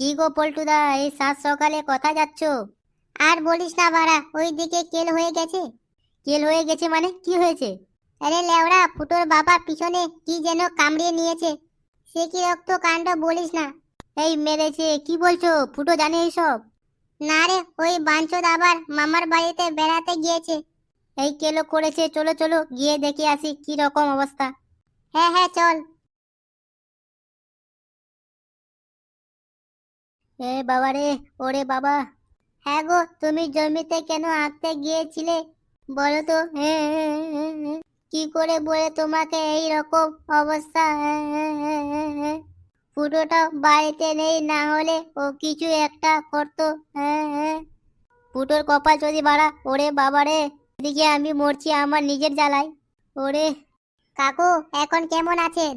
কি গো পল্টুদা এই সাত সকালে কথা যাচ্ছ? আর বলিস না বাড়া ওই দিকে কেল হয়ে গেছে। কেল হয়ে গেছে মানে কি হয়েছে? আরে লেওড়া, ফুটোর বাবা পিছনে কি যেন কামড়িয়ে নিয়েছে। সে কি রক্ত কাণ্ড বলিস না? এই মেরেছে, কি বলছো? ফুটো জানে এইসব? না রে, ওই বাঞ্চদ আবার মামার বাড়িতে বেড়াতে গিয়েছে। এই কেলো করেছে, চলো চলো, গিয়ে দেখে আসি কি রকম অবস্থা। হ্যাঁ হ্যাঁ চল। এ বাবা রে ওরে বাবা। হ্যাঁ গো, তুমি জমিতে কেন আঁকতে গিয়েছিলে? বলো তো। কি করে বলে তোমাকে এই রকম অবস্থা। ফুটোটা বাড়িতে নেই, না হলে ও কিছু একটা করতো। ফুটোর কপাল যদি বাড়া, ওরে বাবা রে এদিকে আমি মরছি আমার নিজের জ্বালায়। ওরে। কাকু, এখন কেমন আছেন?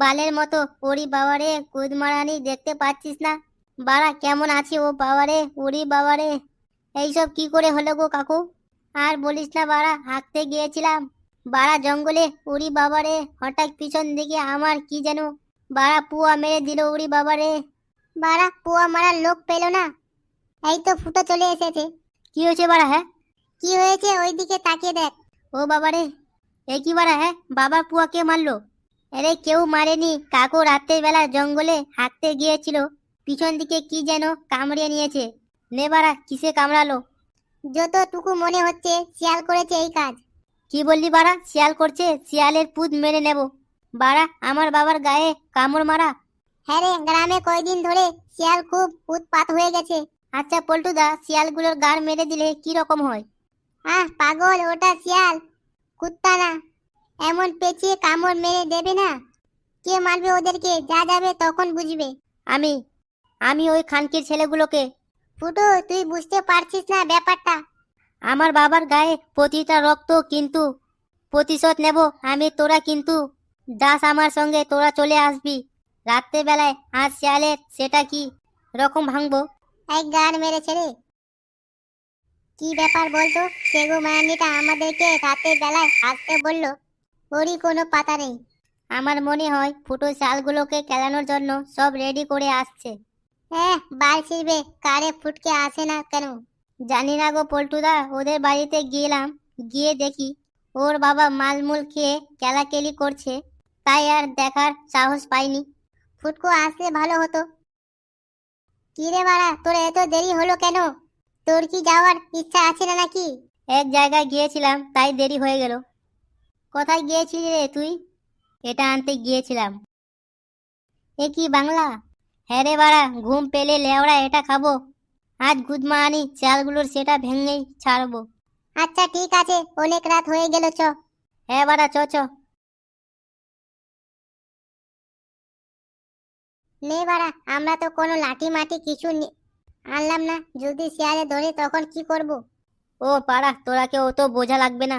বালের মতো। ওরি বাবারে, কুদমারানি দেখতে পাচ্ছিস না? বাড়া কেমন আছে ও বাবারে ওরে বাবারে? এইসব কি করে হলো গো কাকু? আর বলিস না বাড়া হাঁকতে গিয়েছিলাম। বাড়া জঙ্গলে উড়ি বাবারে হঠাৎ পিছন দিকে আমার কি যেন বাড়া পুয়া মেরে দিল উড়ি বাবারে। বাড়া পুয়া মারার লোক পেল না। এই তো ফুটো চলে এসেছে। কি হয়েছে বাড়া হ্যাঁ? কি হয়েছে ওইদিকে তাকিয়ে দেখ। ও বাবারে এ কি বাড়া হ্যাঁ? বাবা পুয়া কে মারলো। আরে কেউ মারেনি। কাকু রাত্রের বেলা জঙ্গলে হাঁটতে গিয়েছিল। পিছন দিকে কি যেন কামড়িয়ে নিয়েছে। নে বাড়া, কিসে কামড়ালো? যতটুকু মনে হচ্ছে, শিয়াল করেছে এই কাজ। কি বললি বাড়া, শিয়াল করছে, শিয়ালের পুত মেরে নেব। বাড়া, আমার বাবার গায়ে কামড় মারা। হ্যাঁ রে, গ্রামে কয়দিন ধরে শিয়াল খুব উৎপাত হয়ে গেছে। আচ্ছা পল্টুদা, শিয়ালগুলোর গাড় মেরে দিলে কি রকম হয়? আহ, পাগল, ওটা শিয়াল। কুত্তা না। এমন পেঁচিয়ে কামড় মেরে দেবে না। কে মারবে ওদেরকে? যা যাবে তখন বুঝবে। আমি আমি ওই খানকির ছেলেগুলোকে। ফুটো তুই বুঝতে পারছিস না ব্যাপারটা। আমার বাবার গায়ে প্রতিটা রক্ত কিন্তু প্রতিশোধ নেব আমি তোরা কিন্তু দাস আমার সঙ্গে তোরা চলে আসবি। রাত্রে বেলায় আজ শিয়ালের সেটা কি রকম ভাঙবো? এক গান মেরেছে রে। কি ব্যাপার বলতো? সেগো মায়ানিটা আমাদেরকে রাতের বেলায় আসতে বলল। ওরই কোনো পাতা নেই। আমার মনে হয় ফুটো চালগুলোকে কেলানোর জন্য সব রেডি করে আসছে। হ্যাঁ বাল ছিড়বে কারে ফুটকে আসে না কেন? জানি না গো পল্টুদা, ওদের বাড়িতে গেলাম। গিয়ে দেখি, ওর বাবা মালমূল খেয়ে কেলাকেলি করছে। তাই আর দেখার সাহস পাইনি। ফুটকো আসলে ভালো হতো। কি রে বাড়া তোর এত দেরি হলো কেন? তোর কি যাওয়ার ইচ্ছা আছে না নাকি? এক জায়গায় গিয়েছিলাম, তাই দেরি হয়ে গেল। কোথায় গিয়েছিলি রে তুই? এটা আনতে গিয়েছিলাম। এ কি বাংলা? হ্যাঁ রে বাড়া ঘুম পেলে লেওড়া এটা খাব। আজ গুদমা আনি চালগুলোর সেটা ভেঙেই ছাড়বো। আচ্ছা ঠিক আছে অনেক রাত হয়ে গেল চ। হ্যাঁ বাড়া চ চ। নে বাড়া আমরা তো কোনো লাঠি মাটি কিছু আনলাম না। যদি শিয়ালে ধরে তখন কি করব? ও পাড়া তোরা কেউ তো বোঝা লাগবে না।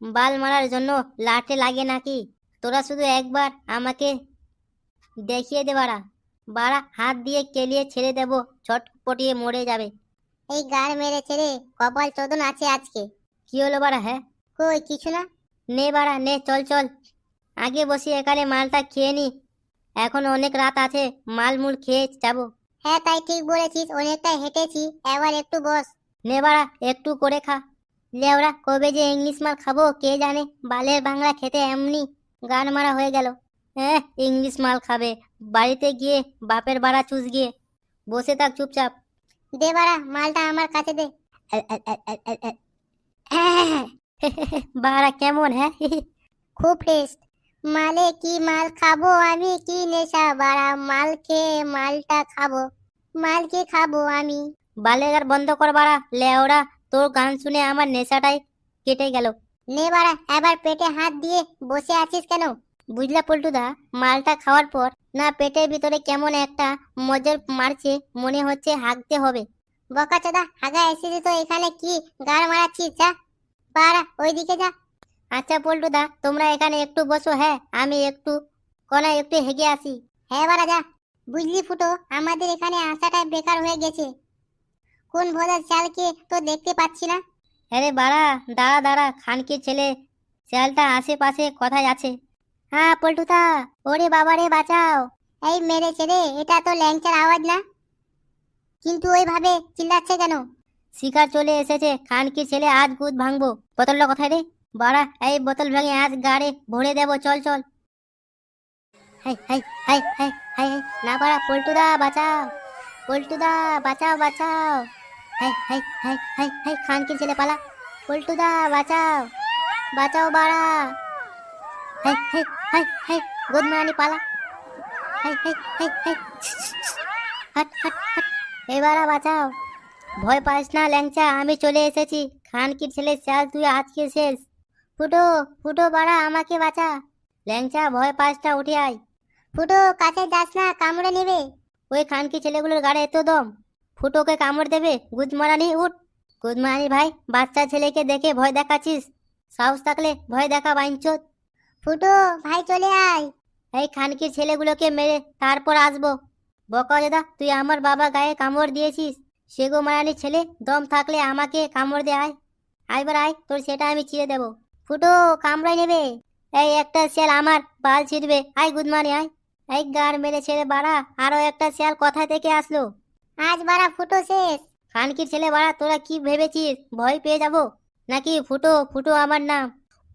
বাল মারার জন্য লাঠে লাগে নাকি? তোরা শুধু একবার আমাকে দেখিয়ে দে বাড়া। বাড়া হাত দিয়ে কেলিয়ে ছেড়ে দেব ছটপটিয়ে মরে যাবে। এই গার মেরে ছেড়ে কপাল চোদন আছে আজকে। কি হলো বাড়া হ্যাঁ? কই কিছু না? নে বাড়া নে চল চল। আগে বসি এখানে মালটা খেয়ে নি। এখন অনেক রাত আছে মালমূল খেয়ে যাব। হ্যাঁ তাই ঠিক বলেছিস অনেকটা হেঁটেছি এবার একটু বস। নে বাড়া একটু করে খা। লেওরা কবে যে ইংলিশ মাল খাব কে জানে বালের বাংলা খেতে এমনি গান মারা হয়ে গেল। হ্যাঁ ইংলিশ মাল খাবে বাড়িতে গিয়ে বাপের বাড়া চুষ গিয়ে বসে থাক চুপচাপ। দে বাড়া মালটা আমার কাছে দে। বাড়া কেমন হ্যাঁ? খুব টেস্ট মালে কি মাল খাব আমি কি নেশা? বাড়া মাল খেয়ে মালটা খাব। মাল কে খাব আমি? বালেগার বন্ধ কর বাড়া লেওড়া। তোর গান শুনে আমার নেশাটাই কেটে গেল। নে বাড়া এবার পেটে হাত দিয়ে বসে আছিস কেন? বুঝলা পল্টুদা মালটা খাওয়ার পর না, পেটের ভিতরে কেমন একটা মজর মারছে, মনে হচ্ছে হাগতে হবে। বকা চোদা, হাগা এসেছি তো এখানে কি গাড় মারাচ্ছিস, যা। পাড়া, ওইদিকে যা। আচ্ছা পল্টুদা, তোমরা এখানে একটু বসো হ্যাঁ আমি একটু কোনায় একটু হেগে আসি। হ্যাঁ বাড়া, যা। বুঝলি ফুটো, আমাদের এখানে আসাটা বেকার হয়ে গেছে। কোন ভোলার চালকে তো দেখতে পাচ্ছি না। আরে বাড়া, দাঁড়া দাঁড়া খানকে ছেলে, চালটা আশেপাশে কোথায় আছে। হ্যাঁ পল্টুদা ওরে বাবা রে বাঁচাও এই মেরে ছেলে এটা তো ল্যাংচার আওয়াজ না কিন্তু ওইভাবে চিল্লাচ্ছে কেন শিকার চলে এসেছে খানকির ছেলে আজ গুদ ভাঙবো বোতলটা কোথায় রে বাড়া এই বোতল ভেঙে আজ গাড়ে ভরে দেবো চল চল হাই হাই হাই না বাড়া পল্টুদা বাঁচাও পল্টুদা বাঁচাও বাঁচাও খানকির ছেলে পালা পল্টুদা বাঁচাও বাঁচাও বাড়া হাই হাই হাই হাই গুদমারানি পালা হাই হাই হাই হাই হাট হাট হাট এবারা বাঁচাও ভয় পাস না, ল্যাংচা, আমি চলে এসেছি। খানকির ছেলে চাল তুই আজকে শেষ। ফুটো ফুটো, বাড়া, আমাকে বাঁচা। ল্যাংচা, ভয় পাসটা উঠে আয়। ফুটো, কাছে যাস না, কামড়ে নেবে। ওই খানকি ছেলেগুলোর গাড়ে এত দম। ফুটোকে কামড় দেবে গুদমারানি উঠ। গুদমারানি ভাই, বাচ্চা ছেলেকে দেখে ভয় দেখাচ্ছিস। সাহস থাকলে ভয় দেখা বাইঞ্চোত ফুটো ভাই চলে আয়। এই খানকির ছেলেগুলোকে মেরে তারপর আসব। বকা দাদা তুই আমার বাবা গায়ে কামড় দিয়েছিস। সেগো মারানির ছেলে দম থাকলে আমাকে কামড় দে আয়। আইবার আয় তোর সেটা আমি চিড়ে দেবো। ফুটো কামড়াই নেবে? এই একটা শিয়াল আমার বাল ছিঁড়বে। আয় গুদমানি আয়। এই গার মেরে ছেড়ে বাড়া আরও একটা শিয়াল কোথা থেকে আসলো। আজ বাড়া ফুটো শেষ। খানকির ছেলে বাড়া তোরা কি ভেবেছিস? ভয় পেয়ে যাব? নাকি ফুটো ফুটো আমার নাম?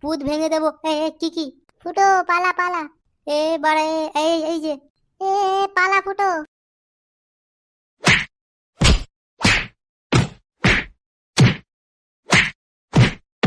পুত ভেঙে দেবো। এ কি কি? ফুটো পালা পালা। এ বাড়া এই এই যে। এ, পালা ফুটো।